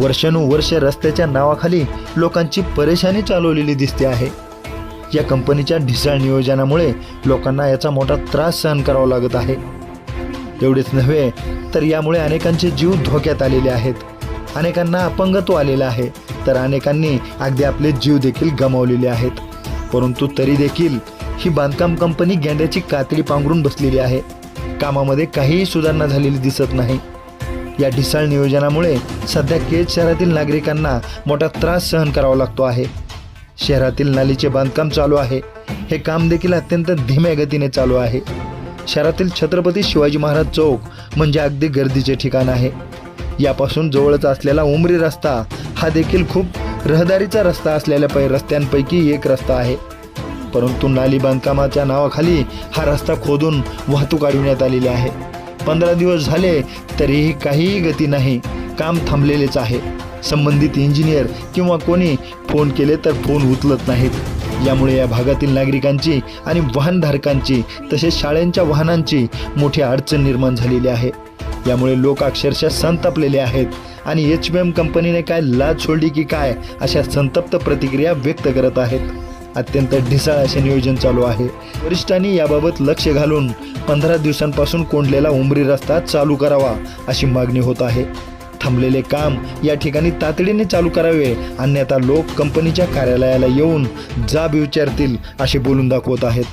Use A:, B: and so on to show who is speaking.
A: वर्षानुवर्ष रस्त्याच्या नावाखाली लोकांची परेशानी चालवलेली दिसते आहे. या कंपनीच्या ढिसाळ नियोजनामुळे लोकांना याचा मोठा त्रास सहन करावा लागत आहे. एवढेच नव्हे तर यामुळे अनेकांचे जीव धोक्यात आलेले आहेत. अनेकांना अपंगत्व आलेलं आहे तर अनेकांनी अगदी आपले जीव देखील गमावलेले आहेत. परंतु तरी देखील ही बांधकाम कंपनी गेंड्याची कातडी पांघरून बसलेली आहे. कामामध्ये काहीही सुधारणा झालेली दिसत नाही. या ढिसाळ नियोजनामुळे सध्या केज शहरातील नागरिकांना मोठा त्रास सहन करावा लागतो आहे. शहरातील नालीचे बांधकाम चालू आहे. हे काम देखील अत्यंत धीम्या गतीने चालू आहे. शहरातील छत्रपती शिवाजी महाराज चौक म्हणजे अगदी गर्दीचे ठिकाण आहे. यापासून जवळच असलेला उमरी रस्ता हा देखील खूप रहदारीचा रस्ता असलेल्या पै रस्त्यांपैकी एक रस्ता आहे. परंतु नाली बांधकामाच्या नावाखाली हा रस्ता खोदून वाहतूक अडविण्यात आलेली आहे. पंधरा दिवस झाले तरीही काहीही गती नाही. काम थांबलेलेच आहे. संबंधित इंजिनियर किंवा कोणी फोन केले तर फोन उचलत नाहीत. यामुळे या भागातील नागरिकांची आणि वाहनधारकांची तसेच शाळेंच्या वाहनांची मोठी अडचण निर्माण झालेली आहे. यामुळे लोक अक्षरशः संतापलेले आहेत आणि एच बी एम कंपनीने काय लाज सोडली की काय अशा संतप्त प्रतिक्रिया व्यक्त करत आहेत. अत्यंत ढिसाळ असे नियोजन चालू आहे. वरिष्ठांनी याबाबत लक्ष घालून पंधरा दिवसांपासून कोंडलेला उमरी रस्ता चालू करावा अशी मागणी होत आहे. थांबलेले काम या ठिकाणी तातडीने चालू करावे अन्यथा लोक कंपनीच्या कार्यालयाला येऊन जाब विचारतील असे बोलून दाखवत आहेत.